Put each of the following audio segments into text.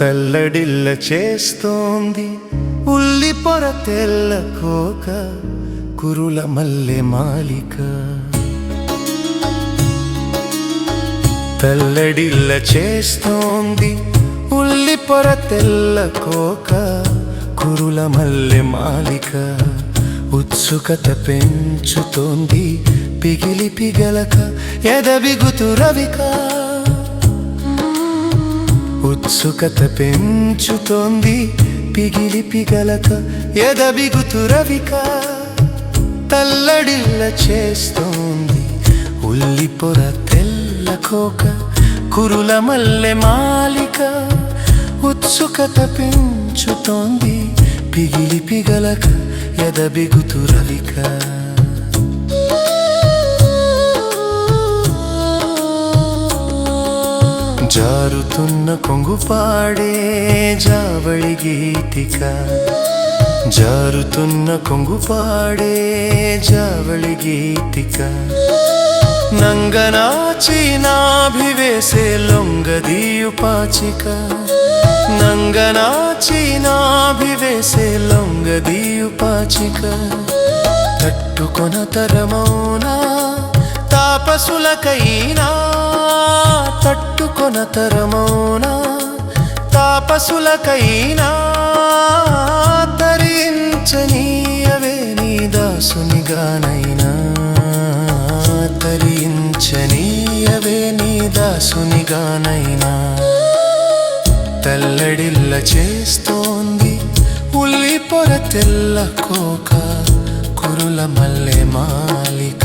తల్లడిల్ల చేస్తోంది. ఉల్లి పొర తెల్ల కోక కురుల మల్లె మాలిక. తల్లడిల్ల చేస్తోంది. ఉల్లి పొర తెల్ల కోక కురుల మల్లె మాలిక. ఉత్సుకత పెంచుతోంది పిగిలి పిగలక ఎదబిగుతు రవికా. ఉత్సుకత పెంచుతోంది పిగిలి పిగలక ఎదబిగుతు రవిక. తల్లడిల్ల చేస్తోంది ఉల్లి పొర తెల్ల కోక కురుల మల్లె మాలిక. ఉత్సుకత పెంచుతోంది పిగిలి పిగలక ఎదబిగుతు జారుతున్న కొంగుపాడే జావళి గీతిక. జారుతున్న కొంగుపాడే జావళి గీతిక. నంగనాచి నాభివేసే లొంగదీయు పాచిక. నంగనాచి నాభివేసే లొంగదీయు పాచిక. తట్టుకొన తరమౌనా తాపసులకైనా తట్టుకొన తరమౌనా? తాపసులకైనా తరించనీయవే నీ దాసునిగానైనా? తరించనీయవే నీ దాసునిగానైనా? తెల్లడిల్ల చేస్తోంది ఉల్లి పొర తెల్ల కోక కురుల మల్లె మాలిక.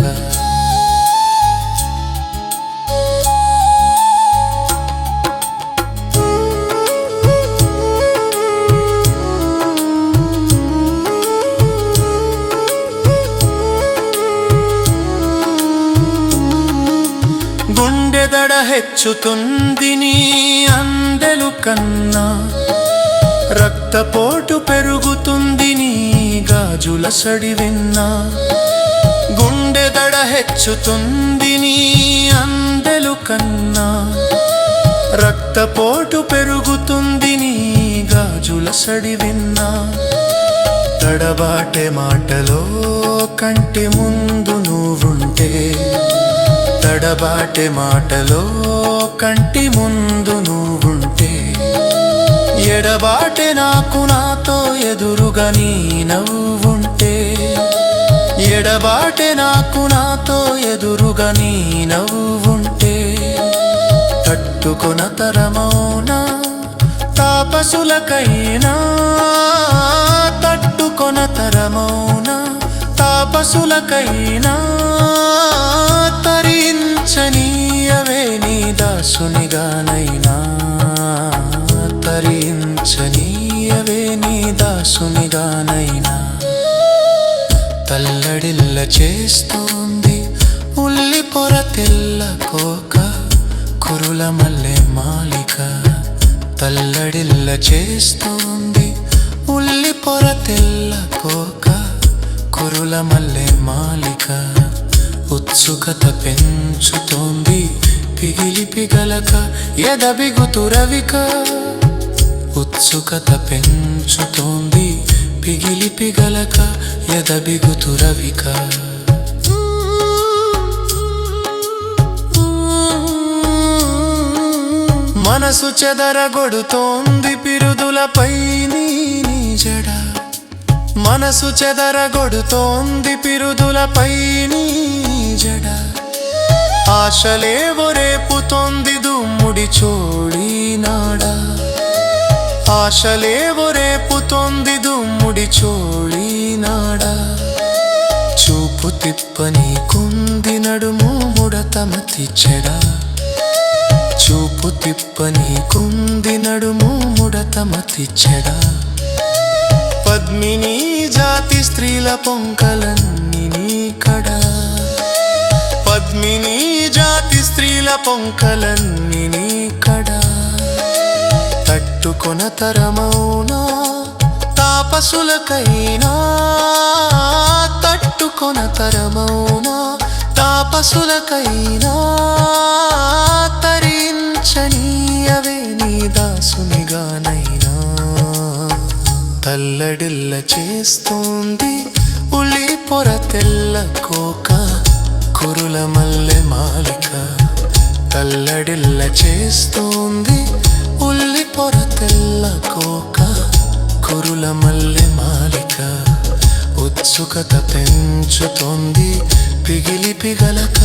గుండెదడ హెచ్చుతుంది నీ అందెలు కన్నా. రక్తపోటు పెరుగుతుంది నీ గాజుల సడి విన్నా. గుండెదడ హెచ్చుతుంది నీ అందెలు కన్నా. రక్తపోటు పెరుగుతుంది నీ గాజుల సడి విన్నా. తడబాటే మాటలో కంటి ముందు నువ్వుంటే. తడబాటే మాటలో కంటి ముందు నువ్వుంటే ఎడబాటే నాకు నాతో ఎదురుగా నీ నవ్వుంటే ఎడబాటే నాకు నాతో ఎదురుగా నీ నవ్వుంటే తట్టుకొన తరమౌనా తాపసులకైనా తట్టుకొన తరమౌనా తాపసులకైనా దాసునిగానైనా తరించనీయవే నీ దాసునిగానైనా. తల్లడిల్ల చేస్తోంది ఉల్లి పొర తెల్ల కోక కురుల మల్లె మాలిక. తల్లడిల్ల చేస్తోంది ఉల్లి పొర తెల్ల కోక కురుల మల్లె మాలిక. ఉత్సుకత పెంచుతోంది పిగిలి గలక ఎదబిగుతు రవిక ఉత్సుకత పెంచుతోంది పిగిలిపి గలక ఎదబిగుతు రవిక మనసు చెదరగొడుతోంది పిరుదులపై నీ నీ జడ. మనసు చెదరగొడుతోంది పిరుదులపై నీ జడ. ఆశలేవో రేపుతోంది దుమ్ముడి చోళీ నాడా. ఆశలేవో రేపుతోంది దుమ్ముడి చోళీ నాడా. చూపు తిప్పని కుంది నడుము ముడతమతి చెడా. చూపు తిప్పని కుంది నడుము ముడతమతి చెడా. పద్మిని జాతి స్త్రీల పొంకలన్నీ నీ కడా. పద్మిని జాతి స్త్రీల పొంకలన్నీ నీ కడా. తట్టుకొన తరమౌనా తాపసులకైనా. తట్టుకొన తరమౌనా తాపసులకైనా. తరించనీయవే నీ దాసునిగానైనా. తల్లడిల్ల చేస్తోంది ఉలి పొర తెల్ల కోక. కురుల మల్లె మాలిక తల్లడిల్ల చేస్తోంది ఉల్లి పొర తెల్ల కోక కురుల మల్లె మాలిక ఉత్సుకత పెంచుతోంది పిగిలి పిగలక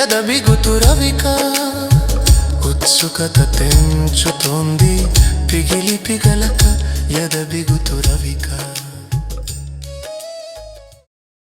ఎద బిగుతు రవిక ఉత్సుకత పెంచుతోంది పిగిలి పిగలక ఎద బిగుతు రవిక